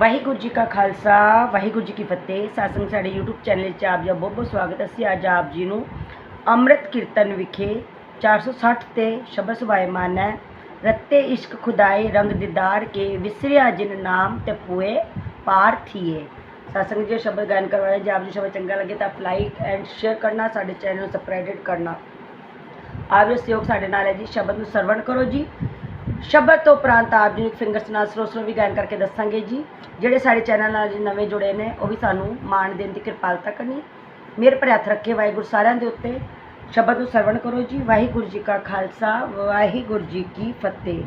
ਵਾਹਿਗੁਰੂ ਜੀ ਕਾ ਖਾਲਸਾ, ਵਾਹਿਗੁਰੂ ਜੀ ਕੀ ਫਤਿਹ। ਸਾਸੰਗ ਸਾਡੇ YouTube channel 'ਚ ਆਪ ਜੀ ਦਾ ਬਹੁਤ ਬਹੁਤ ਸਵਾਗਤ ਹੈ। ਅਸੀਂ ਅੱਜ ਆਪ ਜੀ ਨੂੰ ਅੰਮ੍ਰਿਤ ਕੀਰਤਨ ਵਿਖੇ 460 ਤੇ ਸ਼ਬਦ ਸੁਭਾਇਮਾਨ ਹੈ। ਰੱਤੇ ਇਸ਼ਕ ਖੁਦਾਏ, ਰੰਗ ਦਿਦਾਰ ਕੇ, ਵਿਸਰਿਆ ਜਿਨ ਨਾਮ ਤੇ ਪੂਏ ਪਾਰ ਥੀਏ। ਸਾਸੰਗ ਜੀ ਸ਼ਬਦ ਗਾਇਨ ਕਰਵਾਇਆ ਜੇ ਆਪ ਜੀ ਸ਼ਬਦ ਚੰਗਾ ਲੱਗੇ ਤਾਂ ਲਾਈਕ ਐਂਡ ਸ਼ੇਅਰ ਕਰਨਾ, ਸਾਡੇ ਚੈਨਲ ਨੂੰ ਸਬਸਕ੍ਰਾਈਬ ਕਰਨਾ। ਆਪ ਜੀ ਸਹਿਯੋਗ ਸਾਡੇ ਨਾਲ ਹੈ ਜੀ। ਸ਼ਬਦ ਨੂੰ ਸਰਵਣ ਕਰੋ ਜੀ। ਸ਼ਬਦ ਤੋਂ ਉਪਰੰਤ ਆਪ ਜੀ ਨੂੰ ਫਿੰਗਰਸ ਨਾਲ ਸਲੋ ਸਲੋ ਵੀ ਗਾਇਨ ਕਰਕੇ ਦੱਸਾਂਗੇ ਜੀ। ਜਿਹੜੇ ਸਾਡੇ ਚੈਨਲ ਨਾਲ ਜੀ ਨਵੇਂ ਜੁੜੇ ਨੇ, ਉਹ ਵੀ ਸਾਨੂੰ ਮਾਣ ਦੇਣ ਦੀ ਕਿਰਪਾਲਤਾ ਕਰਨੀ ਮੇਰੇ ਪਰ ਹੱਥ ਰੱਖੇ ਵਾਹਿਗੁਰੂ ਸਾਰਿਆਂ ਦੇ ਉੱਤੇ। ਸ਼ਬਦ ਨੂੰ ਸਰਵਣ ਕਰੋ ਜੀ। ਵਾਹਿਗੁਰੂ ਜੀ ਕਾ ਖਾਲਸਾ, ਵਾਹਿਗੁਰੂ ਜੀ ਕੀ ਫਤਿਹ।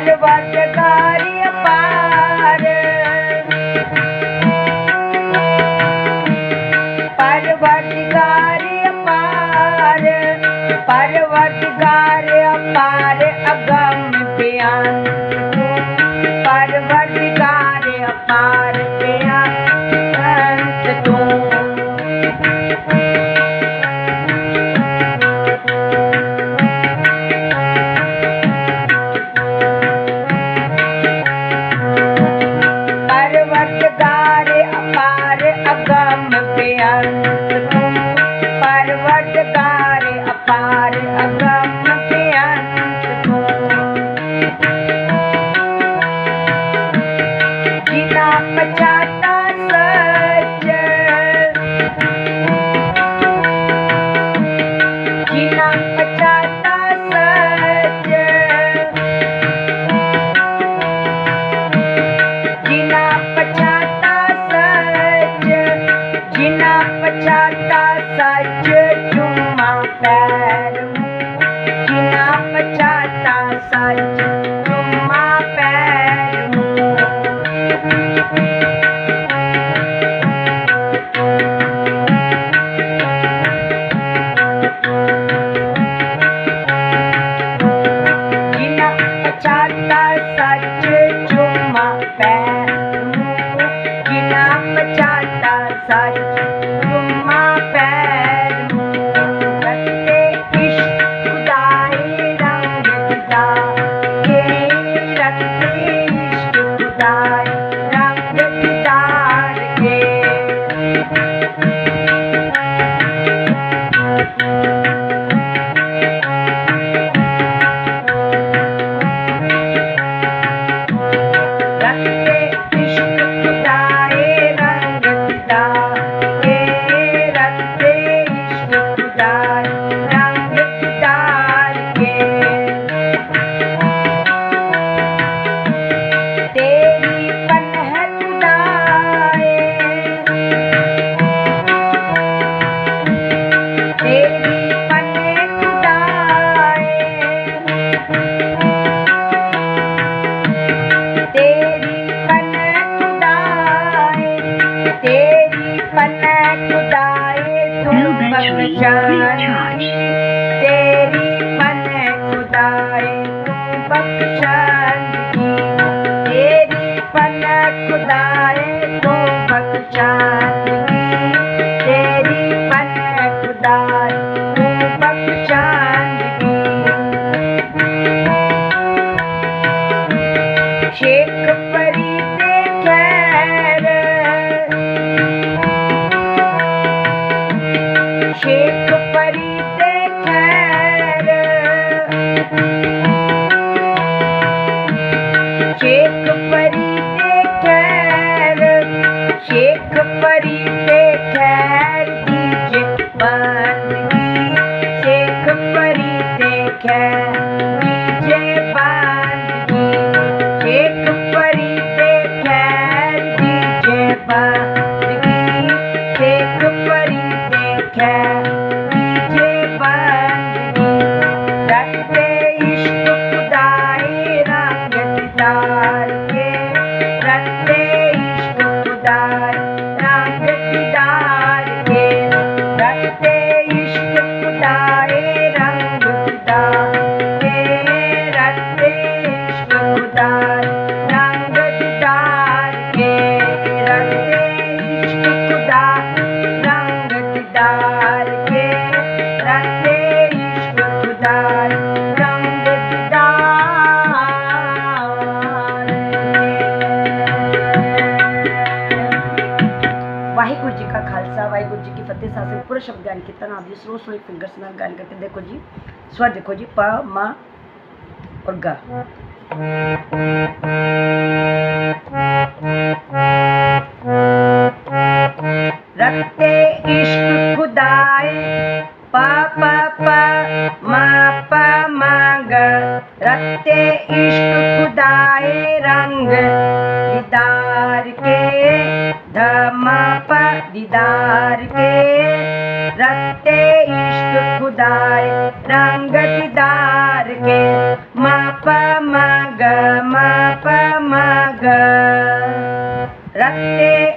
ভালোবাসে pecah saja cuma जी स्लो स्लो फिंगर्स ना गाइन करके देखो जी स्वर देखो जी, पा, मा और गा। रखते इश्क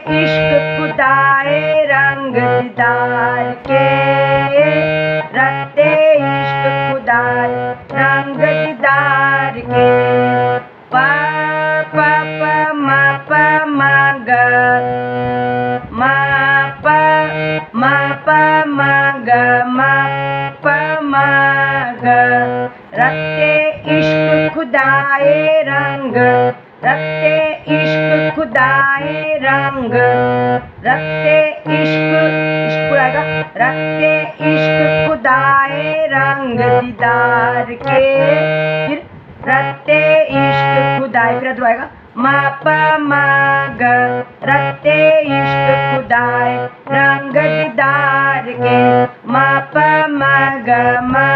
खुदाए रंग। रखते इश्क इश्क पूरा रखते इश्क खुदाए रंग दीदार के। फिर रखते इश्क खुदाए, फिर अधर आएगा। मा प मा ग रखते इश्क खुदाए रंग दीदार के। मा प मा ग मा प मा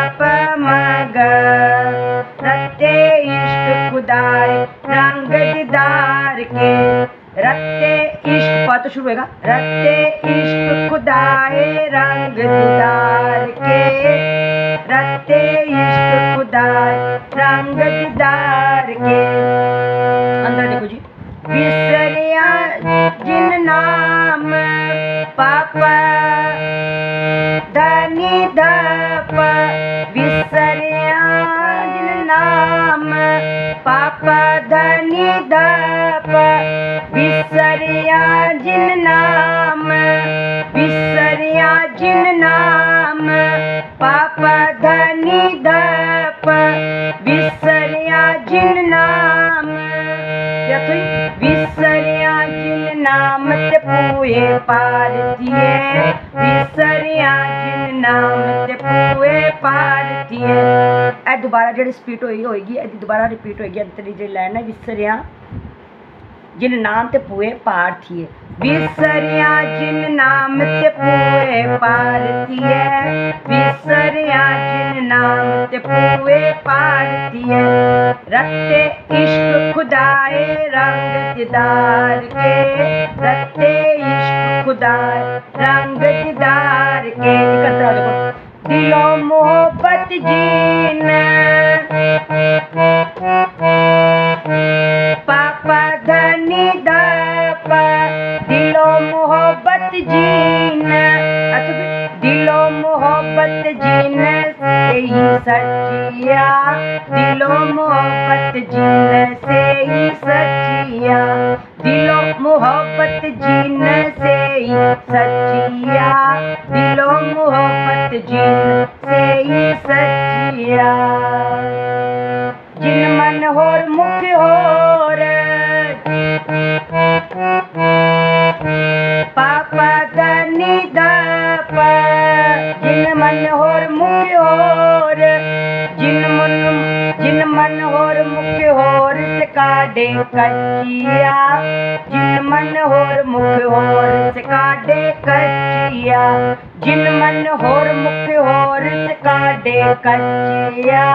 तो शुरू होगा रखते इश्क खुदाए रंग दीदार के। रखते इश्क खुदाए रंग ਜਿਨ ਨਾਮ, ਵਿਸਰਿਆ ਜਿਨ ਨਾਮ, ਪਾਪ ਧਨੀ ਦਪ, ਵਿਸਰਿਆ ਜਿਨ ਨਾਮ। ਯਾ ਵਿਸਰਿਆ ਜਿਨ ਨਾਮ ਤੇ ਪੂਏ ਪਾਰ ਦੀਏ, ਵਿਸਰਿਆ ਜਿਨ ਨਾਮ ਤੇ ਪੂਏ ਪਾਰ ਦੀਏ। ਇਹ ਦੁਬਾਰਾ ਜਿਹੜੀ ਸਪੀਟ ਹੋਈ, ਹੋਏਗੀ ਇਹ ਦੁਬਾਰਾ ਰਿਪੀਟ ਹੋਏਗੀ ਅੰਤਰੀ ਜਿਹੜੀ ਲਾਈਨ ਹੈ, ਵਿਸਰਿਆ जिन नाम ते पूए पार थिए। बिसरिया जिन नाम ते पूए पार थिए। बिसरिया जिन नाम ते पूए पार थिए। रखते इश्क खुदाए रंग दीदार के। रखते इश्क खुदाए रंग दीदार के। दिलो मोहब्बत जीना जीना दिलों मोहब्बत जीना से ही सच्चिया। दिलों मोहब्बत जीने से ही सच्चिया। दिलों मोहब्बत जीने से ही सच्चिया। दिलों मोहब्बत जीने से ही सच्चिया। जिन मन होर मुख होर Papa dan Nida. dapat जिन मन होर मुख्य होर, जिन मन जिन मन होर मुख्य होर सिका डे कचिया जिन मन होर मुख्य होर सिका डे कचिया जिन मन होर मुख्य होर सिका डे कचिया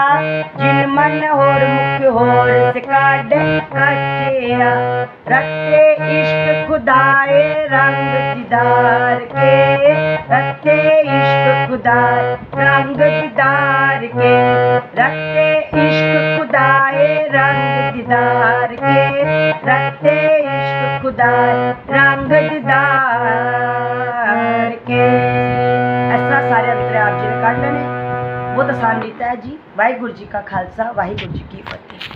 जिन मन होर मुख्य होर सिका डे कचिया रखे इश्क खुदाए रंग दीदार के। रखे इश्क खुदार रंग दीदार के, रखते इश्क खुदाए, रंग दीदार के, रखते इश्क खुदार रंग दीदार के। ऐसा सारे अंतर आप जी रिकॉर्ड बहुत तो आसान बीता है जी, वाहिगुरु जी का खालसा, वाहिगुरु जी की फतेह।